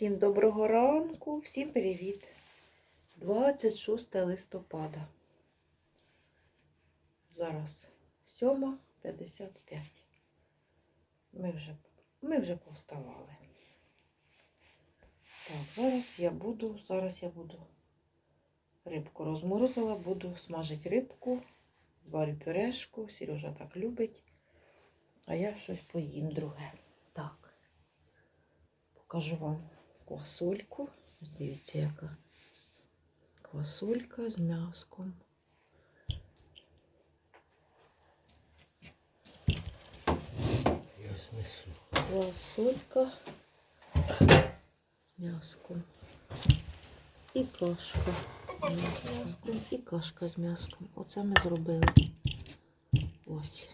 Всім доброго ранку, всім привіт. 26 листопада. Зараз 7.55. Ми вже, ми вже повставали. Так, зараз я буду, зараз я буду рибку розморозила, буду смажити рибку, зварю пюрешку, Сережа так любить, а я щось поїм друге. Так, покажу вам квасольку. Ось Дивіться, яка квасолька з м'яском. Я снесу. Квасолька з м'яском. І кашка з м'яском. І кашка з м'яском. Оце ми зробили. Ось.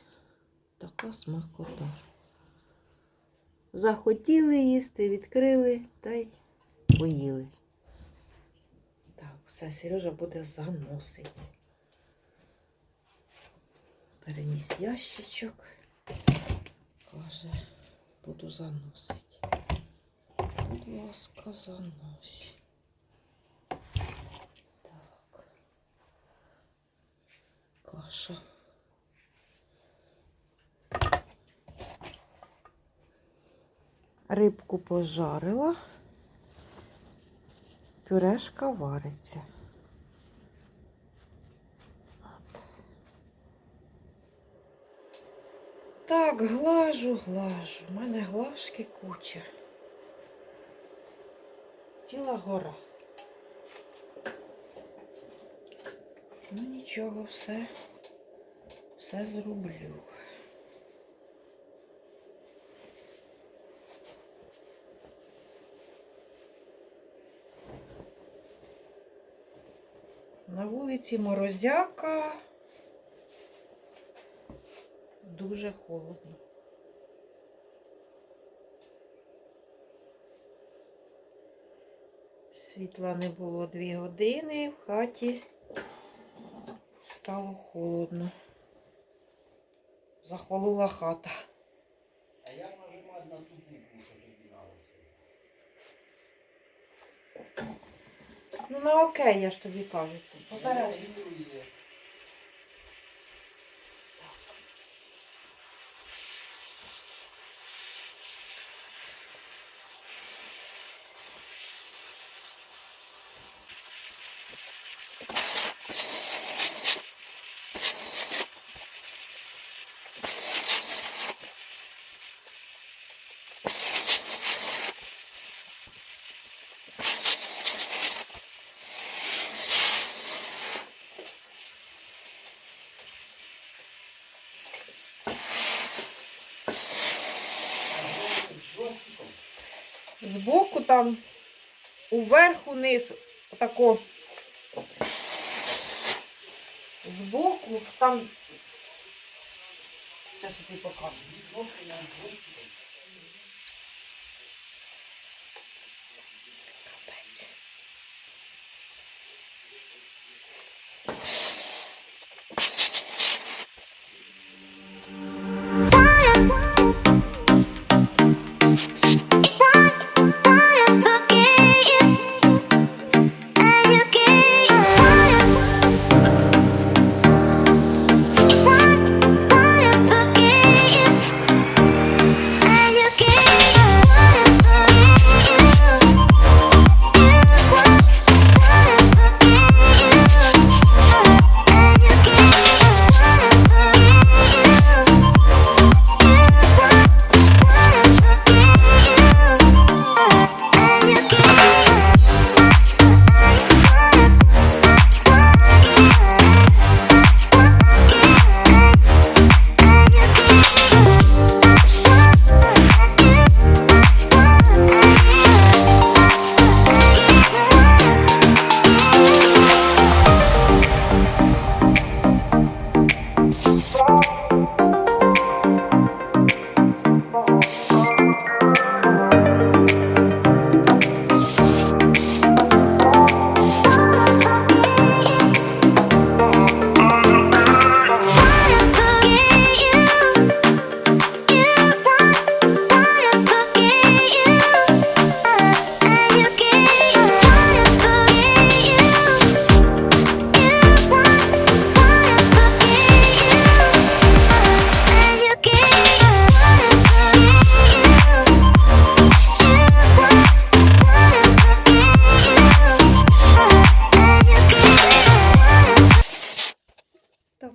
Така смакота. Захотіли їсти, відкрили та й поїли. Так, все, Сережа буде заносити. Переніс ящичок. Каже, буду заносити. Будь ласка, занось. Так. Каша. Рибку пожарила. Пюрешка вариться. Так, глажу, глажу. У мене глажки куча. Ціла гора. Ну нічого, все, все зроблю. На вулиці морозяка. Дуже холодно. Світла не було дві години, в хаті стало холодно. Захолола хата. А як нажимати на ту букву, що тобі надо? Ну, на окей, я ж тобі кажу. Посередині. Збоку там, уверху, униз, отако. Збоку, там. Зараз тобі покажу.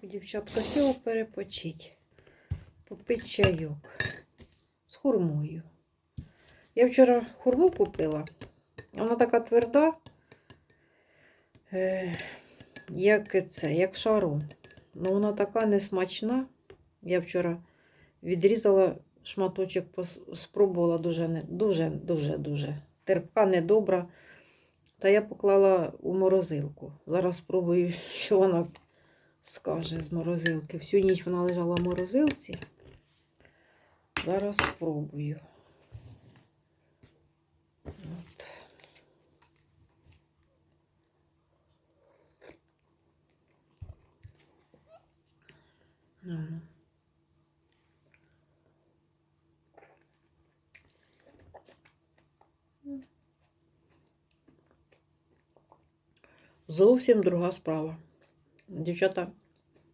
Дівчатка, сіло перепочить. Попить чайок з хурмою. Я вчора хурму купила. Вона така тверда, як це, як шаром. Ну, вона така несмачна. Я вчора відрізала шматочок, спробувала дуже дуже-дуже дуже. Терпка, недобра. Та я поклала у морозилку. Зараз спробую, що вона скаже з морозилки. Всю ніч вона лежала в морозилці. Зараз спробую. От. Зовсім друга справа. Дівчата,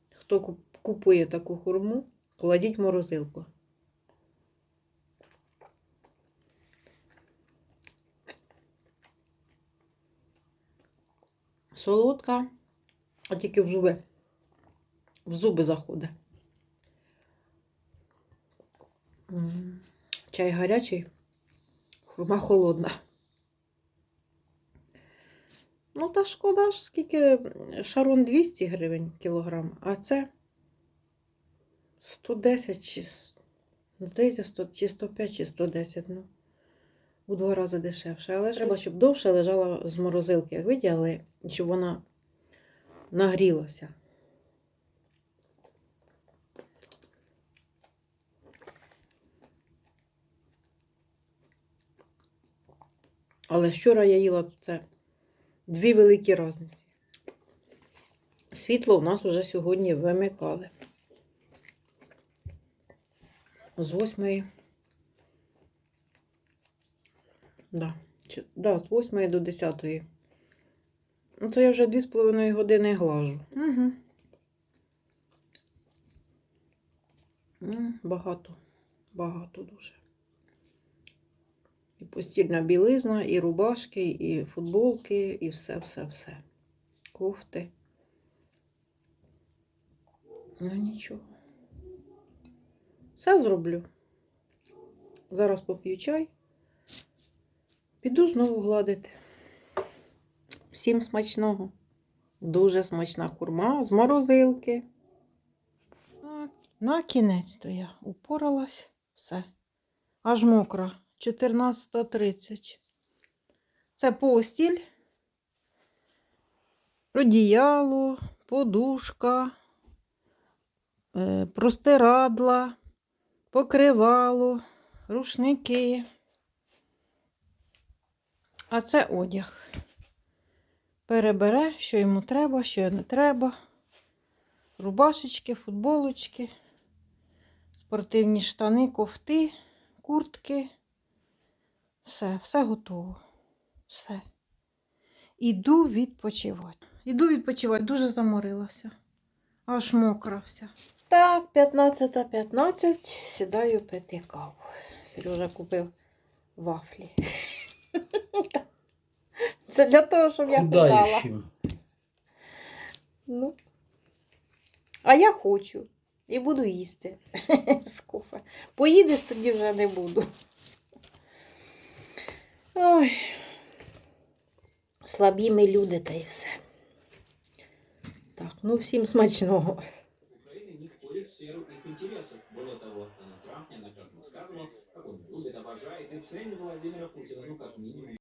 хто купує таку хурму, кладіть в морозилку. Солодка, а тільки в зуби. В зуби заходить. Чай гарячий, хурма холодна. Ну, та шкода ж, скільки шарон 200 гривень кілограм, а це 110 чи, здається, 100, чи 105, чи 110, ну, у два рази дешевше. Але ж треба, щоб довше лежала з морозилки, як виділи, щоб вона нагрілася. Але вчора я їла це дві великі різниці. Світло у нас вже сьогодні вимикали. З восьмої. Да. Да, з 8 до 10. Ну, це я вже 2,5 години глажу. Угу. Багато. Багато дуже. І постільна білизна, і рубашки, і футболки, і все, все, все. Кофти. Ну нічого. Все зроблю. Зараз поп'ю чай. Піду знову гладити. Всім смачного. Дуже смачна хурма з морозилки. На кінець то я упоралась. Все. Аж мокра. 14.30. Це постіль, одіяло, подушка, е, простирадла, покривало, рушники. А це одяг. Перебере, що йому треба, що не треба. Рубашечки, футболочки, спортивні штани, кофти, куртки. Все, все готово. Все. Іду відпочивати. Іду відпочивати, дуже заморилася. Аж мокра вся. Так, 15.15, 15, сідаю пити каву. Сережа купив вафлі. Це для того, щоб я питала. Ну. А я хочу. І буду їсти з кофе. Поїдеш, тоді вже не буду. Ой. Слабі ми люди та й все. Так, ну всім смачного. Сферу их интересов. Более того, Дональд Трамп неоднократно сказывал, как он любит, обожает и ценит Владимира Путина, ну, как минимум,